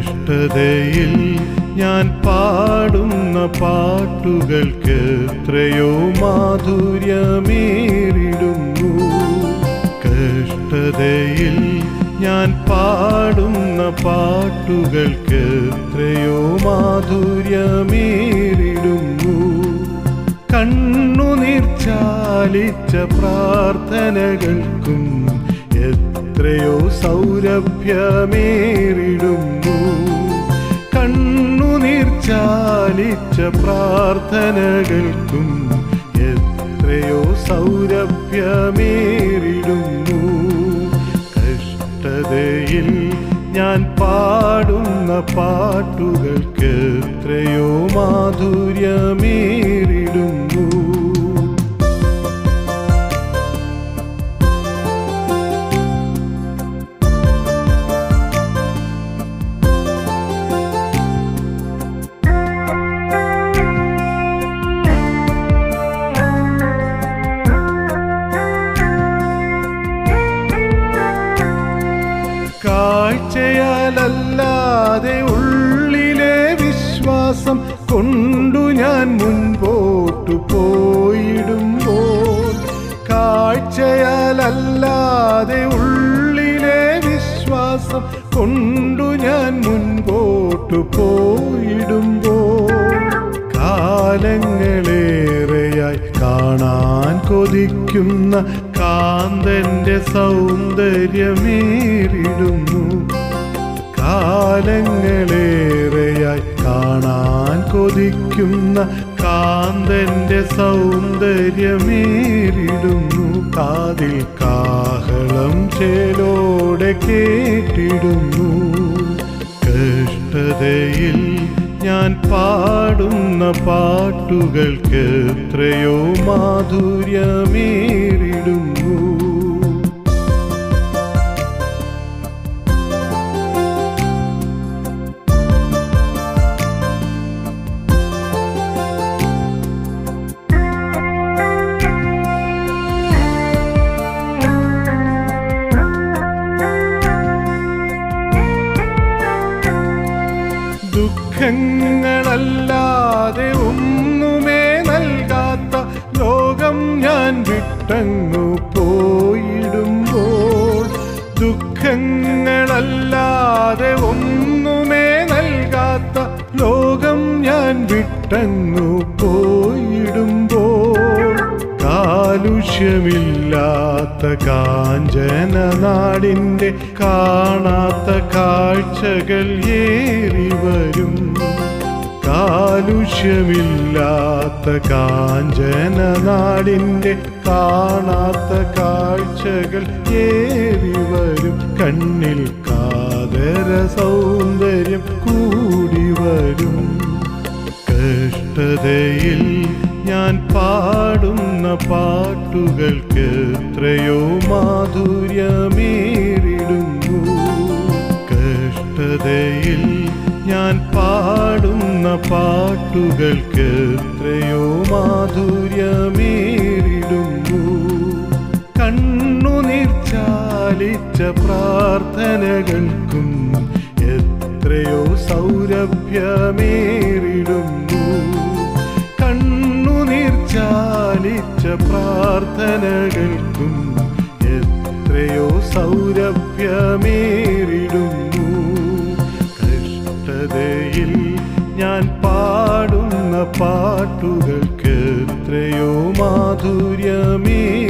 കഷ്ടതയിൽ ഞാൻ പാടുന്ന പാട്ടുകൾക്ക് എത്രയോ മാധുര്യമേറിടുന്നു. കഷ്ടതയിൽ ഞാൻ പാടുന്ന പാട്ടുകൾക്ക് എത്രയോ മാധുര്യമേറിടുന്നു. കണ്ണുനീർ ചാലിച്ച പ്രാർത്ഥനകൾക്കും എത്രയോ സൗരഭ്യമേറിടുന്നു. കണ്ണുനീർച്ചാലിച്ച പ്രാർത്ഥനകൾക്കും എത്രയോ സൗരഭ്യമേറിടുന്നു. കഷ്ടതയിൽ ഞാൻ പാടുന്ന പാട്ടുകൾക്ക് എത്രയോ മാധുര്യമേറിടുന്നു കാഴ്ചയാലല്ലാതെ ഉള്ളിലെ വിശ്വാസം കൊണ്ടു ഞാൻ മുൻപോട്ടു പോയിടുമ്പോൾ കാഴ്ചയാലല്ലാതെ ഉള്ളിലെ വിശ്വാസം കൊണ്ടു ഞാൻ മുൻപോട്ടു പോയിടുമ്പോൾ കാലങ്ങളേറെയായി കാണാൻ കൊതിക്കുന്ന കാന്തന്റെ സൗന്ദര്യമേറിടുന്നു കാലങ്ങളേറെയായി കാണാൻ കൊതിക്കുന്ന കാന്തന്റെ സൗന്ദര്യമേറിടുന്നു. കാതിൽ കാഹളം ചേലോടെ കേട്ടിടുന്നു. കഷ്ടതയിൽ ഞാൻ പാടുന്ന പാട്ടുകൾക്ക് എത്രയോ മാധുര്യമേറിടുന്നു. ദുഃഖങ്ങളല്ലാതെ ഒന്നുമേ നൽകാത്ത ലോകം ഞാൻ വിട്ടങ്ങു പോയിടുമ്പോൾ ദുഃഖങ്ങളല്ലാതെ ഒന്നുമേ നൽകാത്ത ലോകം ഞാൻ വിട്ടങ്ങു പോയിടുമ്പോൾ കാലുഷ്യമില്ലാത്ത കാഞ്ചന നാടിന്റെ കാണാത്ത കാഴ്ചകൾ ഏറി വരും. കാലുഷ്യമില്ലാത്ത കാഞ്ചന നാടിന്റെ കാണാത്ത കാഴ്ചകൾ ഏറി വരും. കണ്ണിൽ കാതര സൗന്ദര്യം കൂടി വരും. കഷ്ടതയിൽ ഞാൻ പാടുന്ന പാട്ടുകൾക്ക് എത്രയോ മാധുര്യമേറിടുന്നു. കഷ്ടതയിൽ ഞാൻ പാടുന്ന പാട്ടുകൾക്ക് എത്രയോ മാധുര്യമേറിടുന്നു. കണ്ണുനിർച്ചാലിച്ച പ്രാർത്ഥനകൾക്കും എത്രയോ സൗരഭ്യമേറിടുന്നു. ചാലിച്ച പ്രാർത്ഥനകൾക്കും എത്രയോ സൗരഭ്യമേറിടുന്നു. കഷ്ടതയിൽ ഞാൻ പാടുന്ന പാട്ടുകൾക്ക് എത്രയോ മാധുര്യമേറിടുന്നു